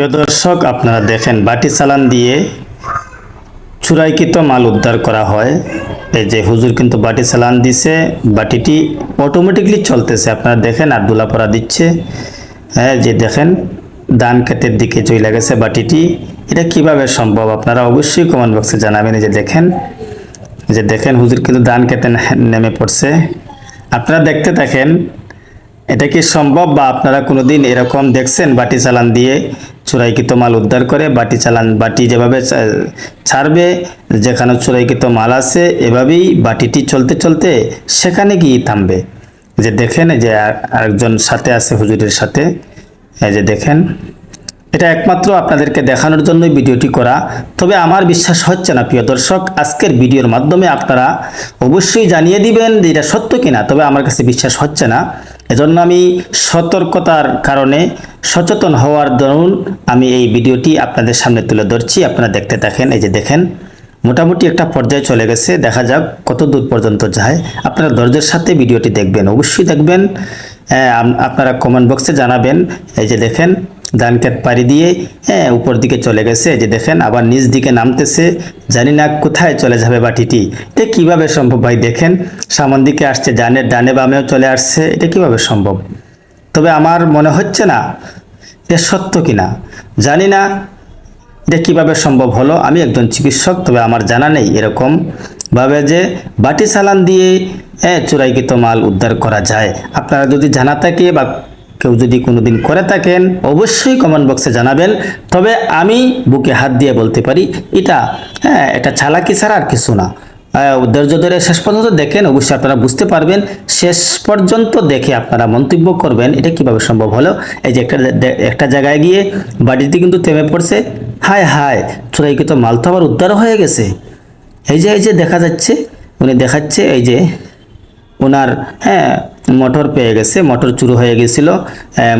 প্রিয় দর্শক, আপনারা দেখেন বাটি চালান দিয়ে চুরাইকৃত মাল উদ্ধার করা হয়। এই যে হুজুর কিন্তু বাটি চালান দিছে, বাটিটি অটোমেটিকলি চলতেছে। আপনারা দেখেন, আর দুলা পরা দিচ্ছে। হ্যাঁ যে দেখেন, ধান ক্ষেতের দিকে চলে গেছে বাটিটি। এটা কীভাবে সম্ভব? আপনারা অবশ্যই কমেন্ট বক্সে জানাবেন। যে দেখেন যে দেখেন, হুজুর কিন্তু ধান খেতে নেমে পড়ছে। আপনারা দেখতে থাকেন, এটা কি সম্ভব বা আপনারা কোনোদিন এরকম দেখছেন বাটি চালান দিয়ে? চোরাইকৃত মাল উদ্ধার করে, বাটি চালান, বাটি যেভাবে ছাড়বে, যেখানে চোরাইকৃত মাল আছে, এভাবেই বাটিটি চলতে চলতে সেখানে গিয়ে থামবে। যে দেখেন যে আর- আরেকজন সাথে আছে, হুজুরের সাথে, এই যে দেখেন, এটা একমাত্র আপনাদেরকে দেখানোর জন্যই ভিডিওটি করা। তবে আমার বিশ্বাস হচ্ছে না, প্রিয় দর্শক, আজকের ভিডিওর মাধ্যমে আপনারা অবশ্যই জানিয়ে দিবেন যে এটা সত্য কিনা, তবে আমার কাছে বিশ্বাস হচ্ছে না। এজন্য আমি সতর্কতার কারণে সচেতন হওয়ার দরুন আমি এই ভিডিওটি আপনাদের সামনে তুলে ধরছি। আপনারা দেখতে থাকেন, এই যে দেখেন, মোটামুটি একটা পর্যায়ে চলে গেছে। দেখা যাক কত দূর পর্যন্ত যায়। আপনারা ধৈর্যের সাথে ভিডিওটি দেখবেন। অবশ্যই দেখবেন। আপনারা কমেন্ট বক্সে জানাবেন। এই যে দেখেন ধান ক্ষেত পাড়ি দিয়ে হ্যাঁ উপর দিকে চলে গেছে। যে দেখেন, আবার নিচ দিকে নামতেছে। জানি না কোথায় চলে যাবে বাটিটি। এটা কীভাবে সম্ভব ভাই দেখেন? সামন দিকে আসছে, ডানে ডানে বামেও চলে আসছে। এটা কীভাবে সম্ভব? তবে আমার মনে হচ্ছে না এটা সত্য কিনা। জানি না এটা কীভাবে সম্ভব হলো। আমি একজন চিকিৎসক, তবে আমার জানা নেই এরকম ভাবে যে বাটি চালান দিয়ে হ্যাঁ চোরাইকৃত মাল উদ্ধার করা যায়। আপনারা যদি জানা থাকে বা কেউ যদি কোনোদিন করে থাকেন, অবশ্যই কমেন্ট বক্সে জানাবেন। তবে আমি বুকে হাত দিয়ে বলতে পারি, এটা হ্যাঁ এটা চালাকি ছাড়া আর কিছু না। ধৈর্য ধরে শেষ পর্যন্ত দেখেন, অবশ্যই আপনারা বুঝতে পারবেন। শেষ পর্যন্ত দেখে আপনারা মন্তব্য করবেন, এটা কীভাবে সম্ভব হলো। এই যে একটা একটা জায়গায় গিয়ে বাড়িতে কিন্তু থেমে পড়ছে। হায় হায়, চোরাইকৃত মাল তো আবার উদ্ধার হয়ে গেছে। এই যে এই যে দেখা যাচ্ছে, উনি দেখাচ্ছে, এই যে ওনার হ্যাঁ মোটর পেয়ে গেছে, মোটর চুরি হয়ে গেছিল।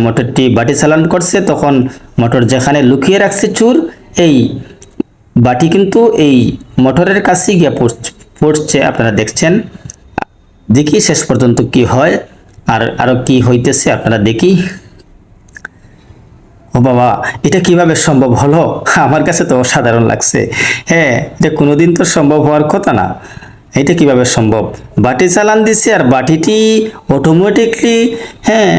মোটরটি বাটি চালান করছে, তখন মোটর যেখানে লুকিয়ে রাখছে চুর, এই বাটি কিন্তু এই মোটরের কাছেই গিয়ে পড়ছে আপনারা দেখছেন। দেখি শেষ পর্যন্ত কি হয়, আর আরও কি হইতেছে, আপনারা দেখি। ও বাবা, এটা কীভাবে সম্ভব হলো? আমার কাছে তো অসাধারণ লাগছে। হ্যাঁ এটা কোনোদিন তো সম্ভব হওয়ার কথা না। এটা কীভাবে সম্ভব? বাটি চালান দিছে আর বাটিটি অটোমেটিকলি হ্যাঁ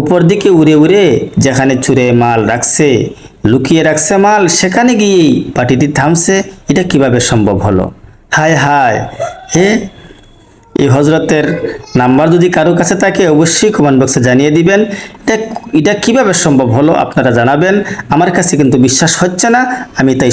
উপর দিকে উড়ে উড়ে যেখানে চুরে মাল রাখছে, লুকিয়ে রাখছে মাল, সেখানে গিয়েই বাটিটি থামছে। এটা কীভাবে সম্ভব হলো? হায় হায় হ্যাঁ এই হজরতের নাম্বার যদি কারও কাছে থাকে অবশ্যই কমেন্ট বক্সে জানিয়ে দিবেন। এটা এটা কীভাবে সম্ভব হলো আপনারা জানাবেন? আমার কাছে কিন্তু বিশ্বাস হচ্ছে না, আমি তাই